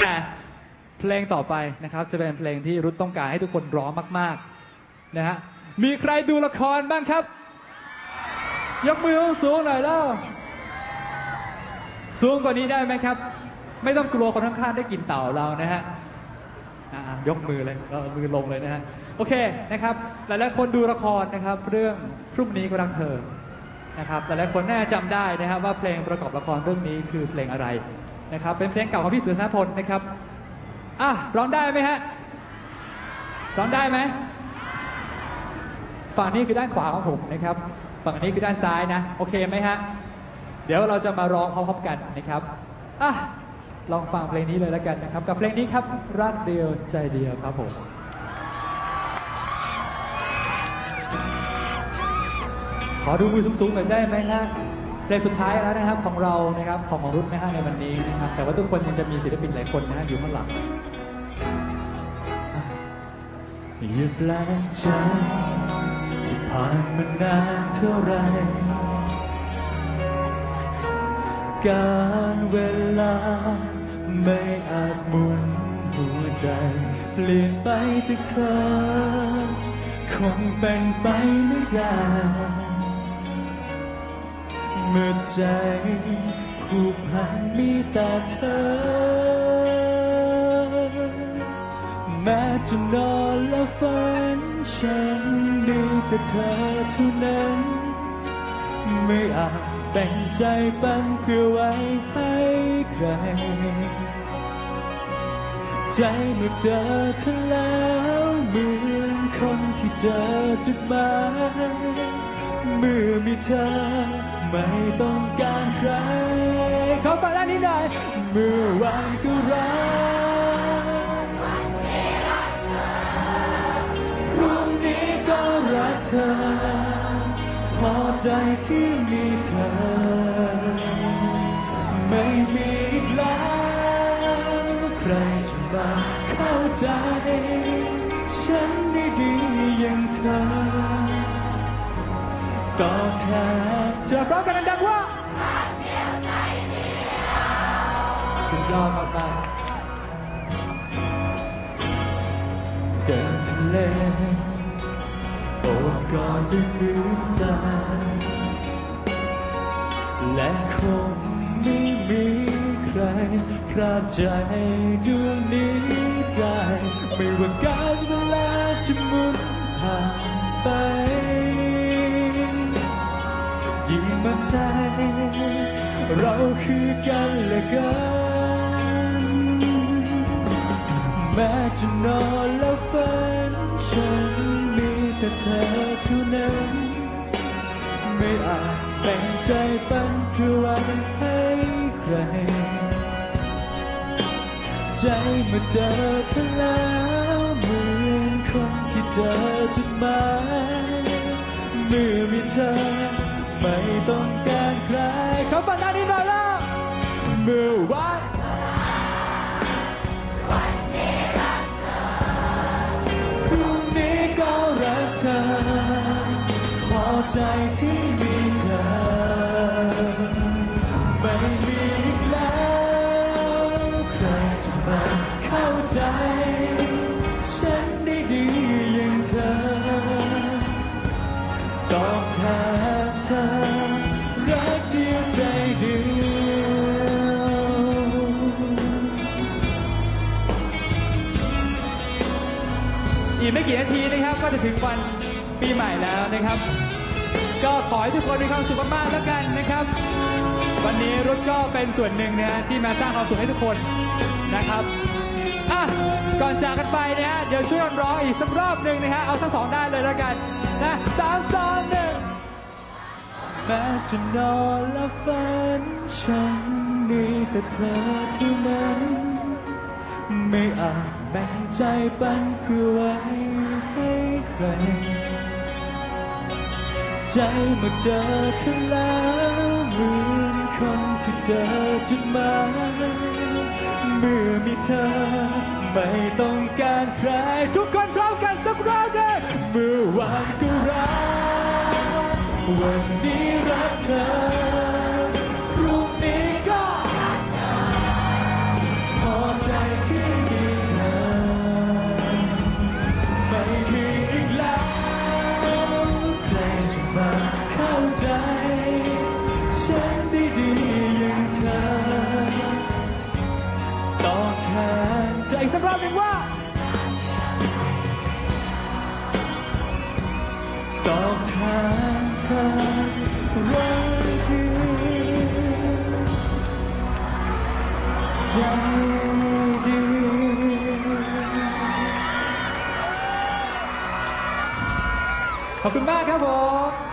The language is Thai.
แต่เพลงต่อไปนะครับ จะเป็นเพลงที่รุดต้องการให้ทุกคนร้องมากๆนะฮะมีใครดูละครบ้างครับ ยกมือสูงหน่อยแล้ว สูงกว่านี้ได้ไหมครับ ไม่ต้องกลัวคนข้างๆได้กินเต่าเรานะฮะยกมือเลยเอามือลงเลยนะฮะโอเคนะครับ หลายๆคนดูละครนะครับ เรื่องพรุ่งนี้ก็รักเธอนะครับหลายๆคนน่าจะจำได้นะครับว่าเพลงประกอบละครเรื่องนี้คือเพลงอะไร นะครับ เป็นเพลงเก่าของพี่สุนทรพลนะครับอะร้องได้ไหมฮะร้องได้ไหมฝั่งนี้คือด้านขวาของผมนะครับฝั่งนี้คือด้านซ้ายนะ โอเคไหมฮะเดี๋ยวเราจะมาร้องพร้อมๆกันนะครับอะลองฟังเพลงนี้เลยแล้วกันนะครับ กับเพลงนี้ครับรักเดียวใจเดียวครับผมขอดูมือสูงๆหน่อยได้ไหมฮะ เพลงสุดท้ายแล้วนะครับของเรานะครับของของรุ่นนะฮะในวันนี้นะครับแต่ว่าทุกคนยังจะมีศิลปินหลายคนนะฮะอยู่ข้างหลังอย่าแปลกใจที่ผ่านมานานเท่าไร การเวลาไม่อาจหมุนหัวใจ เปลี่ยนไปจากเธอ คงเป็นไปไม่ได้ ใจผูกพันมีแต่เธอ แม้จะนอนและฝัน ฉันมีแต่เธอเท่านั้น ไม่อาจแบ่งใจปันเพื่อไว้ให้ใคร ใจเมื่อเจอเธอแล้วเหมือนคนที่เจอจุดหมาย เมื่อมีเธอ ไม่ต้องการใคร ขอฟังด้านนี้หน่อยเมื่อวานก็รักพรุ่งนี้ก็รักเธอ พอใจที่มีเธอ ไม่มีอีกแล้ว ใครจะมาเข้าใจ ก็แทบจะร้องกันดังๆว่าสุดยอดมากๆเดินทะเลโอบกอดด้วยพื้นทรายและคงไม่มีใครคราดใจดวงนี้ได้ไม่ว่าการเวลาจะหมุนผ่านไป เราคือกันและกัน แม้จะนอนแล้วฝันฉันมีแต่เธอเท่านั้น ไม่อาจแบ่งใจปันเพื่อไว้ให้ใคร ใจมื่อเจอเธอแล้วเหมือนคนที่เจอจุดหมาย อีกไม่กี่นาทีนะครับ ก็จะถึงวันปีใหม่แล้วนะครับ ก็ขอให้ทุกคนมีความสุขมากๆแล้วกันนะครับ วันนี้รุดก็เป็นส่วนหนึ่งนะที่มาสร้างความสุขให้ทุกคนนะครับอะก่อนจากกันไปนะฮะเดี๋ยวช่วยกันร้องอีกสักรอบหนึ่งนะฮะเอาทั้งสองได้เลยแล้วกันนะสามสองหนึ่งแม้จะนอนและฝันฉันมีแต่เธอเท่านั้น ไม่อาจ บ่งใจปันเพื่อไว้ให้ใคร ใจเมื่อเจอเธอแล้วเหมือนคนที่เจอจุดหมายเมื่อมีเธอ ไม่ต้องการใคร ทุกคนพร้อมกันสักรอบเลยเมื่อวานก็รักวันนี้รักเธอ ตอบแทนเธอรักคือใจดีขอบคุณมากครับผม